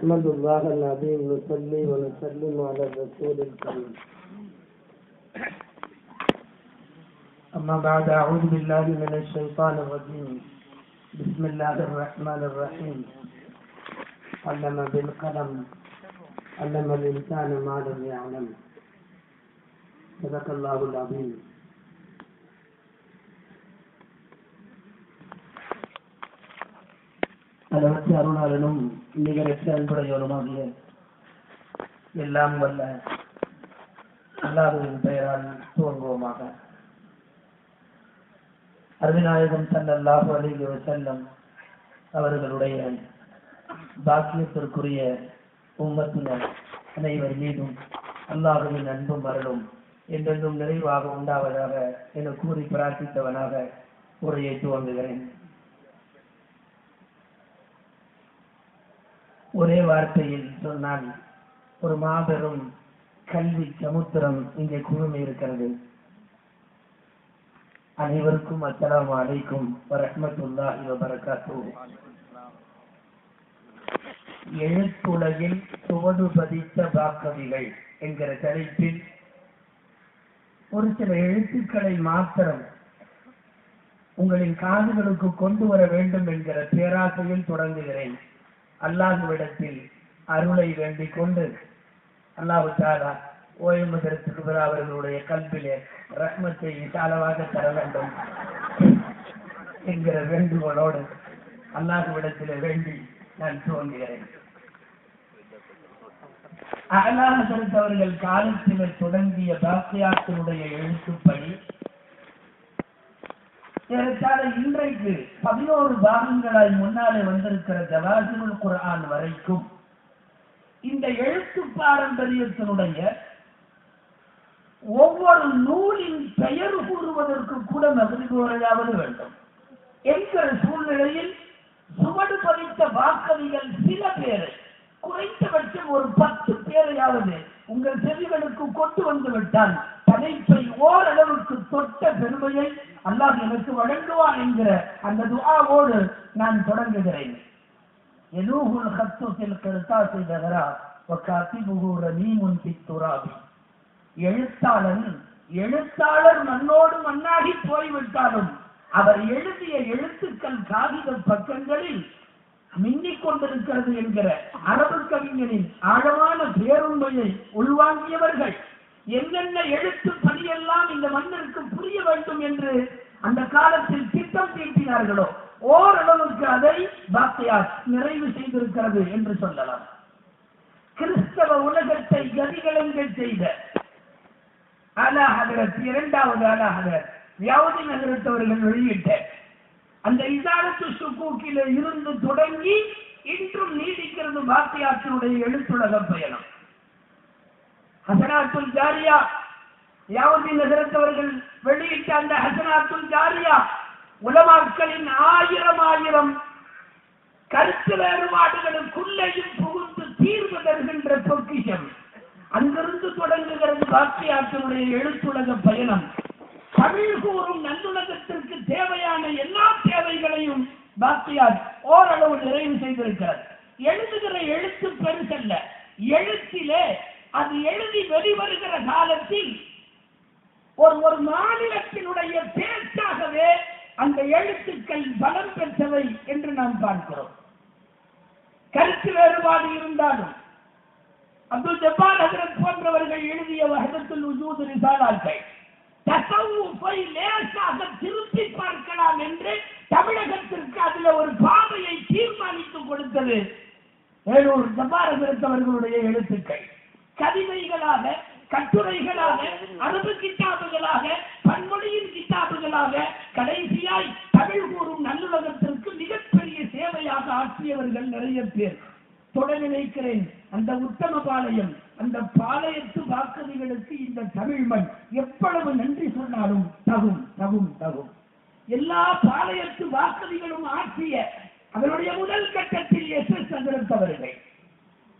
نحمد الله العظيم نصلي ونسلم على الرسول الكريم. أما بعد أعوذ بالله من الشيطان الرجيم. بسم الله الرحمن الرحيم. علم بالقلم علم الإنسان ما لم يعلم. صدق الله العظيم. அளவற்ற அருளாளனும் நிகரற்ற அன்புடையவனுமாகிய எல்லாம் வல்ல அல்லாஹுவின் பெயரால் துவங்குவோமாக. அருவிநாயகம் சல்லல்லாஹு அலைஹி வஸல்லம் அவர்களுடைய பாக்கியத்திற்குரிய உம்மத்தினர் அனைவர் மீதும் அல்லாஹுவின் அன்பும் அருளும் என்றென்றும் நிறைவாக உண்டாவதாக என கூறி பிரார்த்தித்தவனாக உரையை துவங்குகிறேன். ஒரே வார்த்தையில் சொன்னால் ஒரு மாபெரும் கல்வி சமுத்திரம் இங்கே குழுமி இருக்கிறது. அனைவருக்கும் அஸ்லாம் அலைக்கும் வரஹ்மத்துல்லாஹி வபரகாத்துஹு. எழுத்துலகில் சுவடு பதித்த பாக்கவிகள் என்கிற தலைப்பில் ஒரு சில எழுத்துக்களை மாத்திரம் உங்களின் காதுகளுக்கு கொண்டு வர வேண்டும் என்கிற பேராசையில் தொடங்குகிறேன். அல்லாஹுவிடத்தில் அருளை வேண்டிக் கொண்டு அல்லாஹு தாலா ஓய்வுதற்கு அவர்களுடைய கல்விலே ரஹ்மத்தை விசாலமாக தர வேண்டும் என்கிற வேண்டுகோளோடு அல்லாஹுவிடத்திலே வேண்டி நான் துவங்குகிறேன். அகலாஹருக்கு அவர்கள் காலத்திலே தொடங்கிய பாக்கியாத்தினுடைய எழுத்துப்படி ஏறத்தாழ இன்றைக்கு பதினோரு பாகங்களாய் முன்னாலே வந்திருக்கிற ஜவாசிமுல் குரான் வரைக்கும் இந்த எழுத்து பாரம்பரியத்தினுடைய ஒவ்வொரு நூலின் பெயர் கூறுவதற்கு கூட மகிழ்வுரையாவது வேண்டும். என்கிற சூழ்நிலையில் சுவடு பதித்த வாக்கவிகள் சில பேரை குறைந்தபட்சம் ஒரு பத்து பேரையாவது உங்கள் செவிகளுக்கு கொண்டு வந்து விட்டால் படைப்பை ஓரளவுக்கு தொட்ட பெருமையை அல்லாஹ் எனக்கு வழங்குவான் என்கிற அந்த துவாவோடு நான் தொடங்குகிறேன். எலூஹுல் செய்தவரா ஃபில் கிர்தாசி எழுத்தாளன் எழுத்தாளர் மண்ணோடு மண்ணாகி போய்விட்டாலும் அவர் எழுதிய எழுத்துக்கள் காகித பக்கங்களில் மின்னிக் கொண்டிருக்கிறது என்கிற அரபு கவிஞனின் ஆழமான பேருண்மையை உள்வாங்கியவர்கள். என்னென்ன எழுத்து பணியெல்லாம் இந்த மண்ணிற்கு புரிய வேண்டும் என்று அந்த காலத்தில் திட்டம் தீட்டினார்களோ ஓரளவுக்கு அதை பாக்தியார் நிறைவு செய்திருக்கிறது என்று சொல்லலாம். கிறிஸ்தவ உலகத்தை கதிகலங்க செய்த அலா ஹதரத் இரண்டாவது அலா ஹதரத் வியாவதி நகரத்தவர்கள் வெளியிட்ட அந்த இசாரத்து சுக்கூக்கில இருந்து தொடங்கி இன்றும் நீடிக்கிறது பாக்தியாற்றினுடைய எழுத்துலக பயணம். ஹசனாத்துல் ஜாரியா யாவதி நகரத்தவர்கள் வெளியிட்ட அந்த ஹசனாத்துல் ஜாரியா உலமாக்களின் ஆயிரம் ஆயிரம் கருத்து வேறுபாடுகளுக்குள்ளேயும் புகுந்து தீர்வு தருகின்ற பொக்கிஷம். அங்கிருந்து தொடங்குகிறது பாக்கியாற்றினுடைய எழுத்துலக பயணம். தமிழ் கூறும் நல்லுலகத்திற்கு தேவையான எல்லா தேவைகளையும் ஓரளவு நிறைவு செய்திருக்கிறார். எழுதுகிற எழுத்து பெருசல்ல. எழுத்திலே அது எழுதி வெளிவருகிற காலத்தில் ஒரு ஒரு மாநிலத்தினுடைய பேச்சாகவே அந்த எழுத்துக்கள் பலம் பெற்றவை என்று நாம் பார்க்கிறோம். கருத்து வேறுபாடு இருந்தாலும் அப்துல் ஜப்பார் ஹசரத் போன்றவர்கள் எழுதிய வகதத்தில் உஜூது ரிசாலாக்கள் தசவுப்பை லேசாக திருப்பி பார்க்கலாம் என்று தமிழகத்திற்கு அதுல ஒரு பாதையை தீர்மானித்து கொடுத்தது வேலூர் ஜப்பார் ஹசரத் எழுத்துக்கள். கவிதைகளாக கட்டுரைகளாக அரபு கிட்டாபுகளாக பன்மொழியின் கிட்டாபுகளாக கடைசியாய் தமிழ் கூறும் நல்லுலகத்திற்கு மிகப்பெரிய சேவையாக ஆற்றியவர்கள் நிறைய பேர். தொட நினைக்கிறேன் அந்த உத்தம பாளையம் அந்த பாளையத்து வாக்குதிகளுக்கு இந்த தமிழ் மண் எவ்வளவு நன்றி சொன்னாலும் தகும் தகும் தகும். எல்லா பாளையத்து வாசதிகளும் ஆற்றிய அவருடைய முதல் கட்டத்தில் எஸ் எஸ் சந்திரத்தவர்கள்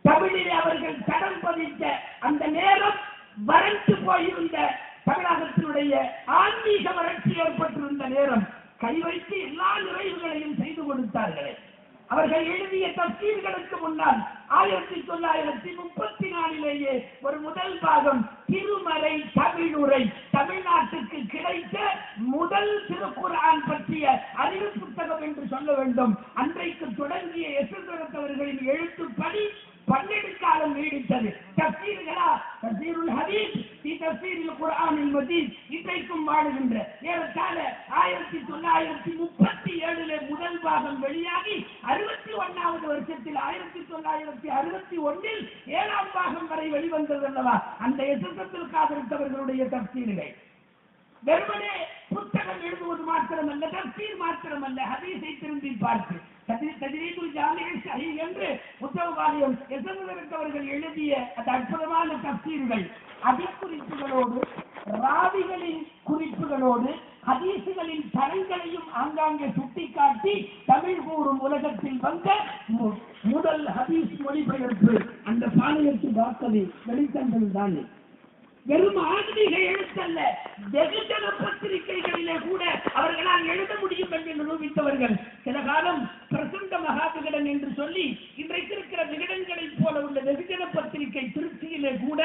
தமிழில் அவர்கள் கடன் பதித்த அந்த நேரம் வறண்டு போயிருந்த தமிழகத்தினுடைய ஆன்மீக வறட்சி ஏற்பட்டிருந்த நேரம் கை வைத்து எல்லா நிறைவுகளையும் செய்து கொடுத்தார்களே. அவர்கள் எழுதிய தப்சீர்களுக்கு முன்னால் ஆயிரத்தி தொள்ளாயிரத்தி முப்பத்தி நாலிலேயே ஒரு முதல் பாகம் திருமறை தமிழுரை தமிழ்நாட்டுக்கு கிடைத்த முதல் திருக்குர்ஆன் பற்றிய அறிவு புத்தகம் என்று சொல்ல வேண்டும். அன்றைக்கு தொடங்கிய எசுந்தரத்தவர்களின் எழுத்துப்படி பன்னெண்டு காலம் நீடித்தது. தப்சீர்களா தப்சீருல் ஹதீஸ். தி தப்சீரில் குர்ஆனில் மதீஸ் இன்றைக்கும் வாழுகின்ற. ஏறத்தாழ ஆயிரத்தி தொள்ளாயிரத்தி முப்பத்தி ஏழுல முதல் பாகம் வெளியாகி ஒன்னாவது ஆயிரத்தி தொள்ளாயிரத்தி அறுபத்தி ஒன்றில் ஏழாம் பாகம் வரை வெளிவந்தது அல்லவா? அந்த எசுத்தத்தில் காதலித்தவர்களுடைய தப்சீல்கள் வெறுமனே புத்தகம் எழுதுவது மாத்திரமல்ல தப்சீர் மாத்திரமல்ல ஹதீஸை திரும்பி பார்த்து. ததி- தஜ்ரீதுல் ஜாமிஉ ஸஹீஹ் என்று புத்தகவாதியம் எசமுதரத்தவர்கள் எழுதிய அந்த அற்புதமான தப்சீர்கள். அதிக்குறிப்புகளோடு ராவிகளின் குறிப்புகளோடு ஹதீசுகளின் தரங்களையும் ஆங்காங்கே சுட்டிக்காட்டி தமிழ் கூறும் உலகத்தில் வந்த முதல் ஹதீஸ் மொழிபெயர்ப்பு. அந்த பாளையத்து வாக்கதை வெளித்தங்கள் தானே. வெறும் ஆன்மீக எழுத்தல்ல வெகுஜன பத்திரிகைகளிலே கூட அவர்களால் எழுத முடியும் என்று நிரூபித்தவர்கள். சில காலம் பிரசந்த மகாவிகடன் என்று சொல்லி இன்றைக்கு இருக்கிற விகடன்களைப் போல உள்ள வெகுஜன பத்திரிகை திருச்சியிலே கூட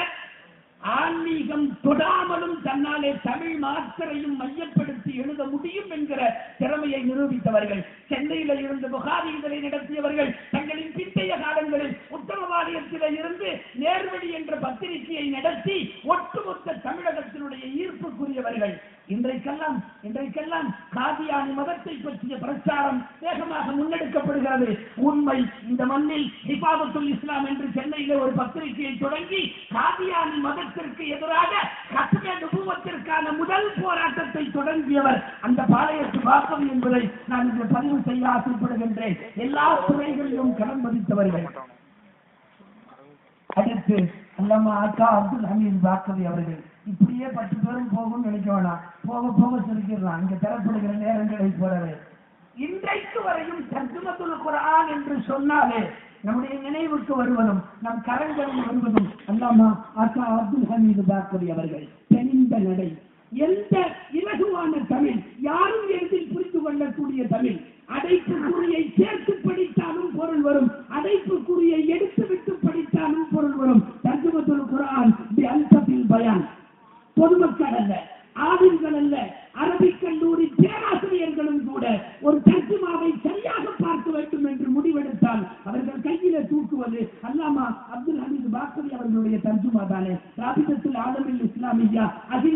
ஆன்மீகம் தொடாமலும் தன்னாலே தமிழ் மாத்திரையும் மையப்படுத்தி எழுத முடியும் என்கிற திறமையை நிரூபித்தவர்கள். சென்னையில இருந்து புகாரி இதழை நடத்தியவர்கள் தங்களின் பிந்தைய காலங்களில் உத்தமவாரியத்தில இருந்து நேர்வழி என்ற பத்திரிகையை நடத்தி ஒட்டுமொத்த தமிழகத்தினுடைய ஈர்ப்புக்குரியவர்கள். இன்றைக்கெல்லாம் இன்றைக்கெல்லாம் காதியானி மதத்தை பற்றிய பிரச்சாரம் வேகமாக முன்னெடுக்கப்படுகிறது. உண்மை இந்த மண்ணில் ஹிபாபத்துல் இஸ்லாம் என்று சென்னையில ஒரு பத்திரிகையை தொடங்கி காதியானி மதத்திற்கு எதிராக கத்மே நுபுவத்திற்கான முதல் போராட்டத்தை தொடங்கியவர் அந்த பாளையத்து வாக்கம் என்பதை நான் இங்கு பதிவு செய்ய ஆசைப்படுகின்றேன். எல்லா துறைகளிலும் கடன் மதித்தவர்கள் அடுத்து அல்லம்மா அக்கா அப்துல் ஹமீத் பாக்கவி அவர்கள். இப்படியே பத்து பேரும் போகும் நினைக்க வேணாம். போக போக சொல்லிக்கிறான் இங்க தரப்படுகிற நேரங்களை போலவே. இன்றைக்கு வரையும் தர்ஜுமத்துல் குரான் என்று சொன்னாலே நம்முடைய நினைவுக்கு வருவதும் நம் கரங்களில் வருவதும் அல்லாமா அக்கா அப்துல் ஹமீது பாக்கவி அவர்கள். தெளிந்த நடை. எந்த இலகுவான தமிழ் யாரும் எளிதில் புரிந்து கொள்ளக்கூடிய தமிழ். அடைப்புக்குறியை சேர்த்து படித்தாலும் பொருள் வரும். அடைப்புக்குறியை எடுத்து விட்டு படித்தாலும் பொருள் வரும். தர்ஜமத்துல் குரான் பி அல்சபில் பயான். பொதுமக்கள் அல்ல ஆவிர்கள் அல்ல அரபிக் கல்லூரி பேராசிரியர்களும் கூட ஒரு தர்ஜுமாவை சரியாக பார்க்க வேண்டும் என்று முடிவெடுத்தால் அவர்கள் கையில தூக்குவது அல்லாமா அப்துல் ஹமீது பாக்கவி அவர்களுடைய தர்ஜுமா தானே. ராபிதத்துல் ஆலமில் இஸ்லாமியா அகில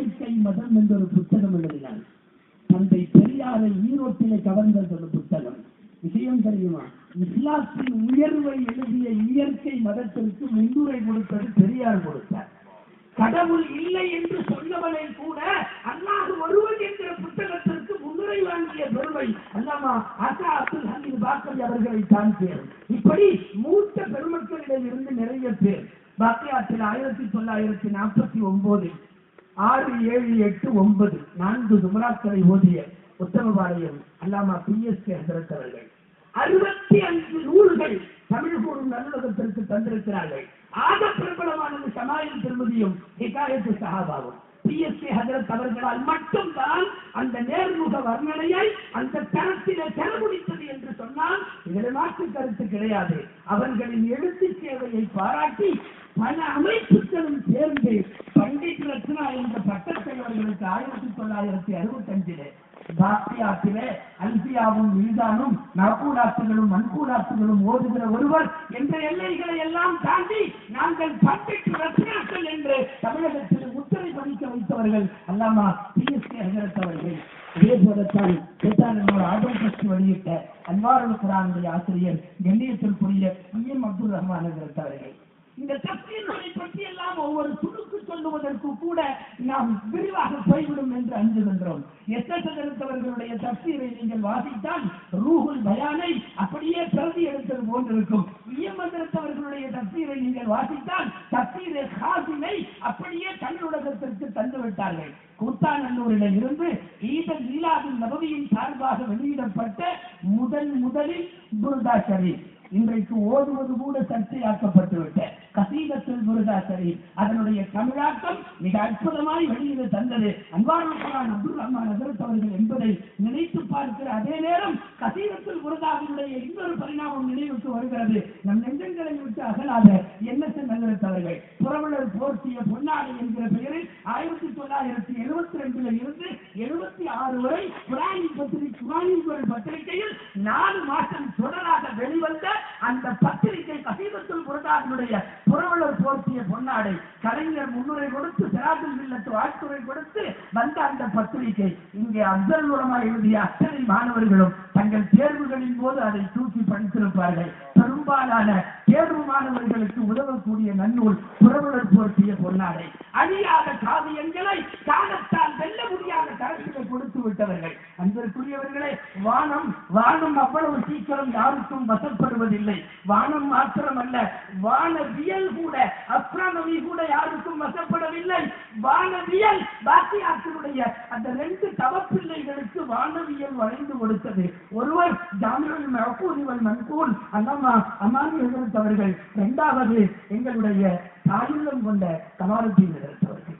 இயற்கை மதம் என்ற ஒரு புத்தகம் எழுதினார். தந்தை பெரியாரை ஈரோட்டிலே கவர்ந்தது ஒரு புத்தகம். விஷயம் தெரியுமா? இஸ்லாத்தின் உயர்வை எழுதிய இயற்கை மதத்திற்கு முன்னுரை கொடுத்தது பெரியார் கொடுத்தார். கடவுள் இல்லை என்று சொன்னவனை கூட அல்லாஹ் ஒருவன் என்கிற புத்தகத்திற்கு முன்னுரை வாங்கிய பெருமை அல்லாமா அசா அப்துல் ஹமீது பாக்கவி அவர்களை தான் பேர். இப்படி மூத்த பெருமக்களிடம் இருந்து நிறைய பேர். பாக்கியாற்றில் ஆயிரத்தி தொள்ளாயிரத்தி நாற்பத்தி ஒன்பதில் ஆறு ஏழு எட்டு ஒன்பது நான்கு துமராக்களை ஓதிய உத்தமபாளையம் அல்லாமா பி எஸ் கே ஹசரத் அவர்கள். அறுபத்தி அஞ்சு நூல்கள் தமிழ் கூறும் நல்லுலகத்திற்கு தந்திருக்கிறார்கள். ஆக பிரபலமானது சமாயம் திருமதியும் ஹிகாயத்து சஹாபாவும். பிஎஸ்சி ஹதரத் அவர்களால் மட்டும்தான் அந்த நேர்முக வர்ணனையை அந்த தரத்திலே பெற முடித்தது என்று சொன்னால் இதில் மாற்று கருத்து கிடையாது. அவர்களின் எழுத்து சேவையை பாராட்டி பல அமைப்புகளும் சேர்ந்து பண்டிட் ரத்னா என்ற பட்டத்தை அவர்களுக்கு ஆயிரத்தி தொள்ளாயிரத்தி அறுபத்தி அஞ்சிலே பாக்கியாத்திலே அல்பியாவும் மீதானும் நக்கூடாத்துகளும் மண்கூடாத்துகளும் ஓதுகிற ஒருவர் என்ற எல்லைகளை எல்லாம் தாண்டி நாங்கள் பண்டிட்டு ரசிகர்கள் என்று தமிழகத்தில் முத்திரை பதிக்க வைத்தவர்கள் அல்லாமா பி எஸ் கே அவர்கள். அதே போலத்தான் பேட்டாளர் ஆதம் பற்றி வெளியிட்ட அன்வாருல் குரானுடைய ஆசிரியர் கண்ணியத்திற்குரிய பி எம் அப்துல் ரஹ்மான் அவர்கள். இந்த தப்சீர்களை பற்றி எல்லாம் ஒவ்வொரு துணுக்கு சொல்லுவதற்கு கூட நாம் விரிவாக போய்விடும் என்று அஞ்சுகின்றோம் எத்தவர்களுடைய தப்சீரை நீங்கள் வாசித்தால் ரூஹுல் பயானை அப்படியே பிரதி எடுத்தது போன்றிருக்கும். வியமந்திரத்தவர்களுடைய தப்சீரை நீங்கள் வாசித்தால் தப்சீரை ஹாசினை அப்படியே தமிழுலகத்திற்கு தந்து விட்டார்கள் கூத்தாநல்லூரில் இருந்து ஈதல் லீலாவின் நபவியின் சார்பாக வெளியிடப்பட்ட முதல் முதலில் ஷரீப். இன்றைக்கு ஓதுவது கூட சர்ச்சையாக்கப்பட்டு விட்ட கசீதத்தில் புருதா அதனுடைய தமிழாக்கம் மிக அற்புதமாய் வெளியில தந்தது. அன்பான அப்துல் ரஹ்மான் ஹசரத் அவர்கள் என்பதை நினைத்து பார்க்கிற அதே நேரம் கசீதத்தில் புருதாவினுடைய இன்னொரு பரிணாமம் நினைவுக்கு வருகிறது. நம் நெஞ்சங்களை விட்டு அகலாத என்ன நகரத்தவர்கள் புறவலர் போர்த்திய பொன்னாடை என்கிற பெயரில் ஆயிரத்தி தொள்ளாயிரத்தி எழுபத்தி ரெண்டுல இருந்து எழுபத்தி ஆறு வரை குரானி பத்திரிகை குரானி குரல் பத்திரிகையில் நாலு மாசம் தொடராக வெளிவந்த அந்த பத்திரிகை கசீதத்துல் புரதாவினுடைய புறவலர் போர்த்திய பொன்னாடை. கலைஞர் முன்னுரை கொடுத்து சிராஜுல் இல்லத்து வாழ்த்துரை கொடுத்து வந்த அந்த பத்திரிகை. இங்கே அப்தல் உலமா எழுதிய அத்தனை மாணவர்களும் தங்கள் தேர்வுகளின் போது அதை தூக்கி படித்திருப்பார்கள். பெரும்பாலான தேர்வு மாணவர்களுக்கு உதவக்கூடிய நன்னூல் புறவலர் போர்த்திய பொன்னாடை. அழியாத காவியங்களை காலத்தால் வெல்ல முடியாத கரத்திலே கொடுத்து விட்டவர்கள். அன்பிற்குரியவர்களே வானம் வானம் அவ்வளவு சீக்கிரம் யாருக்கும் வசப்படுவதில்லை. வானம் மாத்திரமல்ல வானவியல் கூட அஸ்ட்ரானமி கூட யாருக்கும் வசப்படவில்லை. வானவியல் பாக்கியாத்தினுடைய அந்த ரெண்டு தவப்பிள்ளைகளுக்கு வானவியல் வளைந்து கொடுத்தது. ஒருவர் ஜாமியல் மகூரிவல் மன்கூல் அண்ணம்மா அம்மானி எழுத்தவர்கள் இரண்டாவது எங்களுடைய தாயுள்ளம் கொண்ட கமாலுத்தீன் எழுத்தவர்கள்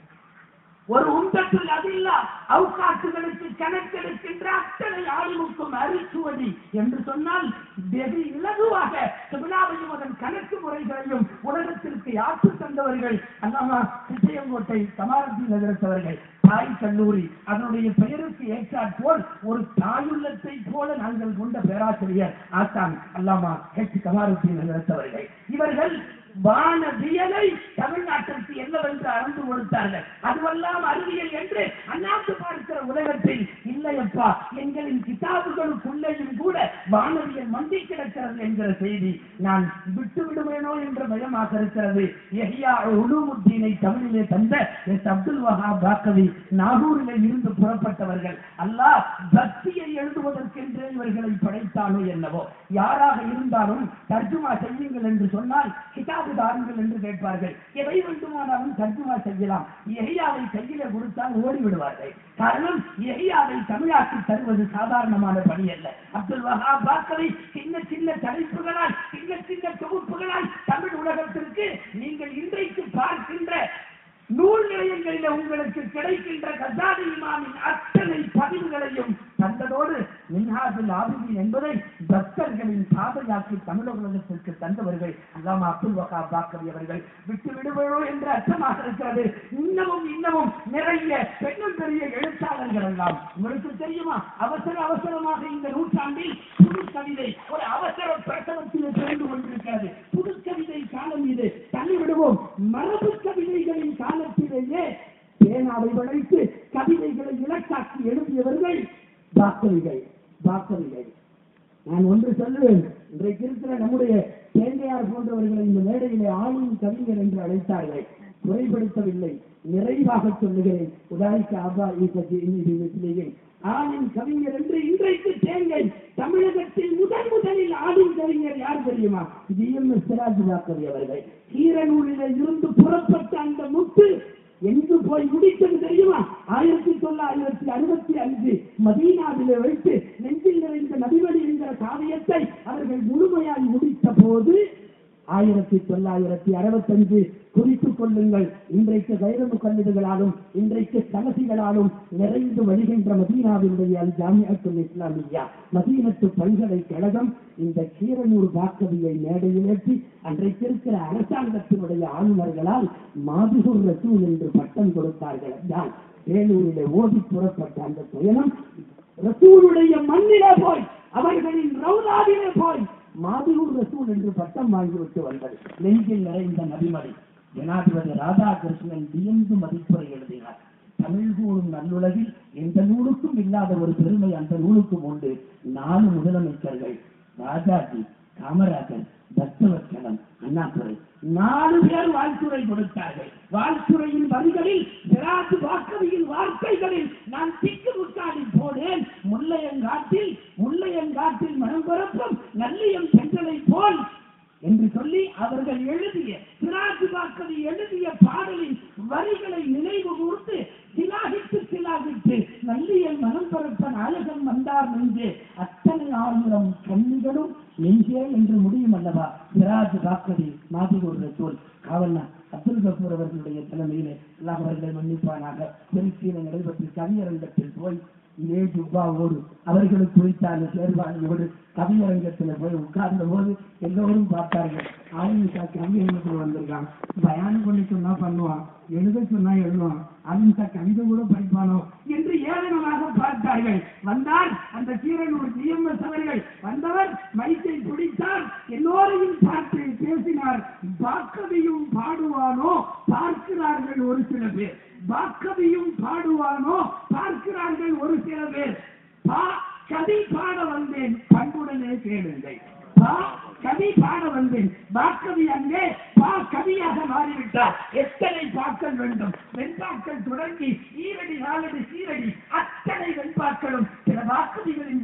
ஒரு உண்டத்தில் அதில்லா அவுக்காட்டுகளுக்கு கணக்கெடுக்கின்ற அத்தனை ஆளுமுக்கும் அரிசுவடி என்று சொன்னால் வெகு இலகுவாக சிவனாவையும் அதன் கணக்கு முறைகளையும் உலகத்திற்கு யாற்று தந்தவர்கள் அல்லாமா சிச்சயங்கோட்டை கமாரத்தீன் நகரத்தவர்கள் தாய் கல்லூரி அதனுடைய பெயருக்கு ஏற்றாற் போல் ஒரு தாயுள்ளத்தை போல நாங்கள் கொண்ட பேராசிரியர் ஆசான் அல்லாமா ஹெச் கமாருத்தீன் நகரத்தவர்கள் இவர்கள் வானவியலை தமிழ்நாட்டிற்கு என்னவென்று அறிந்து கொடுத்தார்கள். அதுவெல்லாம் அறிவியல் என்று அண்ணாந்து பார்க்கிற உலகத்தில் இல்லையப்பா. எங்களின் கிதாபுகளுக்குள்ளேயும் கூட வானவியல் மண்டி கிடக்கிறது என்கிற செய்தி நான் விட்டு விடுவேனோ என்ற பயமாக இருக்கிறது. எஹியா உலுமுத்தீனை தமிழிலே தந்த எஸ் அப்துல் வஹாப் பாக்கவி நாகூரிலே இருந்து புறப்பட்டவர்கள். அல்லாஹ் பக்தியை எழுதுவதற்கென்றே இவர்களை படைத்தானோ என்னவோ. யாராக இருந்தாலும் தர்ஜுமா செய்யுங்கள் என்று சொன்னால் கிதாப் தாருங்கள் என்று கேட்பார்கள். எதை வேண்டுமானாலும் தர்ஜுமா செய்யலாம். எஹியாவை கையில கொடுத்தால் ஓடிவிடுவார்கள். காரணம் எஹியாவை தமிழாக்கி தருவது சாதாரணமான பணி அல்ல. அப்துல் வஹாப் பாக்கவை சின்ன சின்ன தலைப்புகளால் சின்ன சின்ன தொகுப்புகளால் தமிழ் உலகத்திற்கு நீங்கள் இன்றைக்கு பார்க்கின்ற நூல் நிலையங்களில் உங்களுக்கு கிடைக்கின்ற கசாதி இமாமின் அத்தனை பதிவுகளையும் மின்ஹாஜுல் ஆபிதீன் என்பதை பக்தர்களின் பாதையாக்கி தமிழக உலகத்திற்கு தந்தவர்கள் அல்லாம அப்துல் வகா பாக்கவி அவர்கள். விட்டு விடுவதோ என்று அர்த்தமாக இருக்கிறது. இன்னமும் இன்னமும் நிறைய பெண்ணும் பெரிய எழுத்தாளர்கள் எல்லாம். உங்களுக்கு தெரியுமா? அவசர அவசரமாக இந்த நூற்றாண்டில் புது கவிதை ஒரு அவசர பிரசவத்தில் பிறந்து கொண்டிருக்கிறது. புது கவிதை காலம் இது. தள்ளிவிடுவோம். மரபு கவிதைகளின் காலத்திலேயே பேனாவை வளைத்து கவிதைகளை இலக்காக்கி எழுதியவர்கள் பாக்கவிகள் பார்க்கவில்லை நான் ஒன்று சொல்லுவேன் இன்றைக்கு இருக்கிற நம்முடைய தேங்கையார் போன்றவர்களை இந்த மேடையிலே ஆளும் கவிஞர் என்று அழைத்தார்கள் குறைபடுத்தவில்லை நிறைவாக சொல்லுகிறேன் உதாரிக்க ஆபா ஈசத்திலேயே ஆளும் கவிஞர் என்று இன்றைக்கு தேங்கை தமிழகத்தில் முதன் முதலில் ஆளும் கவிஞர் யார் தெரியுமா G M S Siraj Baqavi அவர்கள் கீரனூரில் இருந்து புறப்பட்ட அந்த முத்து எங்கு போய் முடித்தது தெரியுமா? ஆயிரத்தி தொள்ளாயிரத்தி அறுபத்தி அஞ்சு மதீனாவிலே வைத்து நெஞ்சில் நிறைந்த நபிவழி என்கிற காவியத்தை அவர்கள் முழுமையாய் முடித்த போது ஆயிரத்தி தொள்ளாயிரத்தி அறுபத்தஞ்சு குறித்துக் கொள்ளுங்கள். இன்றைக்கு கைரமு கல்லிடுகளாலும் இன்றைக்கு கலசிகளாலும் நிறைந்து வருகின்ற மதீனாவினுடைய அல் ஜாமியத்துல் இஸ்லாமியா மதீனத்து பல்கலைக்கழகம் இந்த கீரனூர் வாக்கவியை மேடையிலேற்றி அன்றைக்கு இருக்கிற அரசாங்கத்தினுடைய ஆளுநர்களால் மாதிகுர் ரசூல் என்று பட்டம் கொடுத்தார்கள் தான் வேலூரிலே ஓடி புறப்பட்ட அந்த பயணம் ரசூலுடைய மண்ணிலே போய் அவர்களின் ரவுதாவிலே போய் மாதிகுர் ரசூல் என்று பட்டம் வாங்கிவிட்டு வந்தது நெஞ்சில் நிறைந்த நபிமலை ஜனாதிபதி ராதாகிருஷ்ணன் வியந்து மதிப்புரை எழுதினார். தமிழ் கூறும் நல்லுலகில் எந்த நூலுக்கும் இல்லாத ஒரு பெருமை அந்த நூலுக்கும் உண்டு. நாலு முதலமைச்சர்கள். ராஜாஜி காமராஜர் பக்தவச்சலம் அண்ணாதுரை. நாலு பேர் வாழ்த்துரை கொடுத்தார்கள். வாழ்த்துறையின் வரிகளில் சிராஜ் வாக்கவியின் வார்த்தைகளில் நான் திக்கு முக்காடி போனேன். முல்லையங்காட்டில் முல்லையங்காட்டில் மனம் பரப்பும் நல்லியம் சென்றலை போல் என்று சொல்லி அவர்கள் எழுதிய சிராஜ் பாக்கதி எழுதிய பாடலின் வரிகளை நினைவு கூர்ந்து சிலாகித்து சிலாகித்து நல்லியல் மனம் பரப்ப நாயகம் வந்தார் என்று அத்தனை ஆயிரம் கண்ணிகளும் எங்கே என்று முடியும் அல்லவா? சிராஜ் பாக்கதி மாதிகூர் ரசூல் காவல்னா அப்துல் கபூர் அவர்களுடைய தலைமையிலே எல்லாம் அவர்களை மன்னிப்பானாக. திருச்சியில நடைபெற்ற கவியரங்கத்தில் போய் இதே ஜுப்பாவோடு அவர்களுக்கு குறித்தான சேர்வாணியோடு கவியரங்கத்தில் போய் உட்கார்ந்த போது எல்லோரும் பார்த்தார்கள். ஆயிஷா கவியரங்கத்தில் வந்திருக்கான். பயானம் பண்ணி சொன்னா பண்ணுவான் எழுத சொன்னா எழுதுவான். ஆயிஷா கவிதை கூட படிப்பானோ என்று ஏளனமாக பார்த்தார்கள். வந்தான் அந்த சீரனூர் ஜிஎம்எஸ் அவர்கள். வந்தவர் மைக்கை பிடித்தார். எல்லோரையும் பேசினார் பாக்கவியும் பாடுவானோ? பார்க்கிறார்கள் ஒரு சில பேர். பாக்கவியும் பாடுவானோ? பார்க்கிறார்கள் ஒரு சில பேர். பா கவி பாட வந்தேன். பண்புடனே கேளுங்கள். பா கவி பாட வந்தேன். பாக்கவி அங்கே பா கவியாக மாறிவிட்டார். எத்தனை பாக்கள் வேண்டும்? வெண்பாக்கள் தொடங்கி ஈரடி நாலடி சீரடி அத்தனை வெண்பாக்களும் சில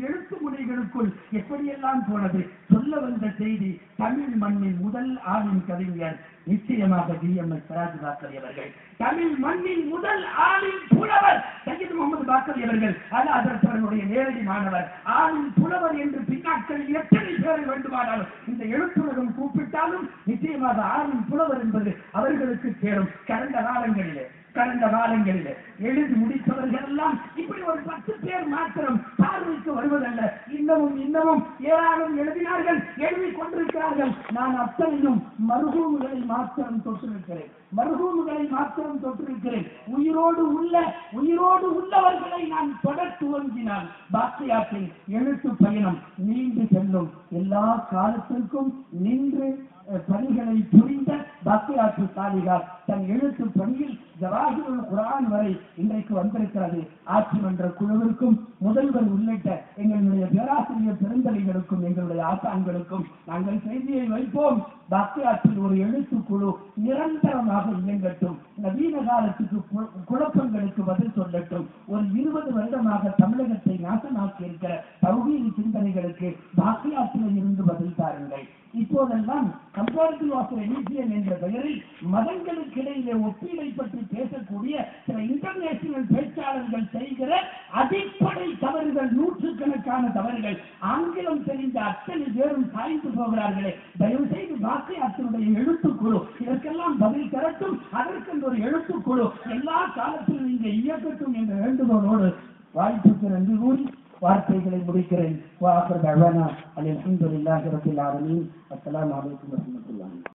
எழுத்து முனைகளுக்குள் எப்படியெல்லாம் போனது? சொல்ல வந்த செய்தி தமிழ் மண்ணின் முதல் ஆளின் கவிஞர் நிச்சயமாக T M S Siraj Baqavi அவர்கள். தமிழ் மண்ணின் முதல் ஆளின் புலவர் சையீத் முகமது பாக்கரி அவர்கள். அது அதற்கு நேரடி மாணவர். ஆளின் புலவர் என்று பின்னாட்களில் எத்தனை பேரை வேண்டுமானாலும் இந்த எழுத்துலகம் கூப்பிட்டாலும் நிச்சயமாக ஆளின் புலவர் என்பது அவர்களுக்கு சேரும். கடந்த காலங்களிலே கடந்த காலங்களில் எழுதி முடித்தவர்கள் எல்லாம் இப்படி ஒரு பத்து பேர் மாத்திரம் பார்வைக்கு வருவதல்ல. இன்னமும் இன்னமும் ஏராளம் எழுதினார்கள் எழுதி கொண்டிருக்கிறார்கள். நான் அத்தனையும் மருகூமுகளை மாத்திரம் தொற்றிருக்கிறேன். மருகூமுகளை மாத்திரம் தொற்றிருக்கிறேன். உயிரோடு உள்ள உயிரோடு உள்ளவர்களை நான் தொடர் துவங்கினால் பாக்கியாற்றில் எழுத்து பயணம் நீண்டு செல்லும். எல்லா காலத்திற்கும் நின்று பணிகளை புரிந்த பாக்கியாற்று சாலிகார் தன் எழுத்து பணியில் ஜவாஹிருல் குரான் வரை இன்றைக்கு வந்திருக்கிறது. ஆட்சி மன்ற குழுவிற்கும் முதல்வர் உள்ளிட்ட எங்களுடைய பேராசிரியர் பெருந்தலைகளுக்கும் எங்களுடைய ஆசான்களுக்கும் நாங்கள் செய்தியை வைப்போம். பாக்கியாற்றில் ஒரு எழுத்து குழு நிரந்தரமாக இயங்கட்டும். நவீன காலத்துக்கு குழப்பங்களுக்கு பதில் சொல்லட்டும். ஒரு இருபது வருடமாக தமிழகத்தை நாசமாக்கி இருக்கிற தௌஹீது சிந்தனைகளுக்கு பாக்கியாற்றில் இருந்து பதில் தாருங்கள். இப்போதெல்லாம் கம்பேரிட்டிவ் ஆஃப் ரிலீஜியன் என்ற பெயரில் மதங்களுக்கு இடையிலே ஒப்பீடை பற்றி பேசக்கூடிய சில இன்டர்நேஷனல் பேச்சாளர்கள் செய்கிற அடிப்படை தவறுகள் நூற்றுக்கணக்கான தவறுகள். ஆங்கிலம் தெரிந்த அத்தனை பேரும் சாய்ந்து போகிறார்களே. தயவு செய்து பாக்கியாத்தினுடைய எழுத்துக்குழு. இதற்கெல்லாம் பதில் தரட்டும். அதற்கென்று ஒரு எழுத்துக்குழு. எல்லா காலத்திலும் இங்கே இயக்கட்டும் என்ற வேண்டுகோளோடு வாய்ப்புக்கு நன்றி கூறி வார்த்தைகளை முடிக்கிறேன். வாஹர் தவானா அலி அல்ஹம்துலில்லாஹி ரப்பில் ஆலமீன். அஸ்ஸலாமு அலைக்கும் வரஹ்மத்துல்லாஹி.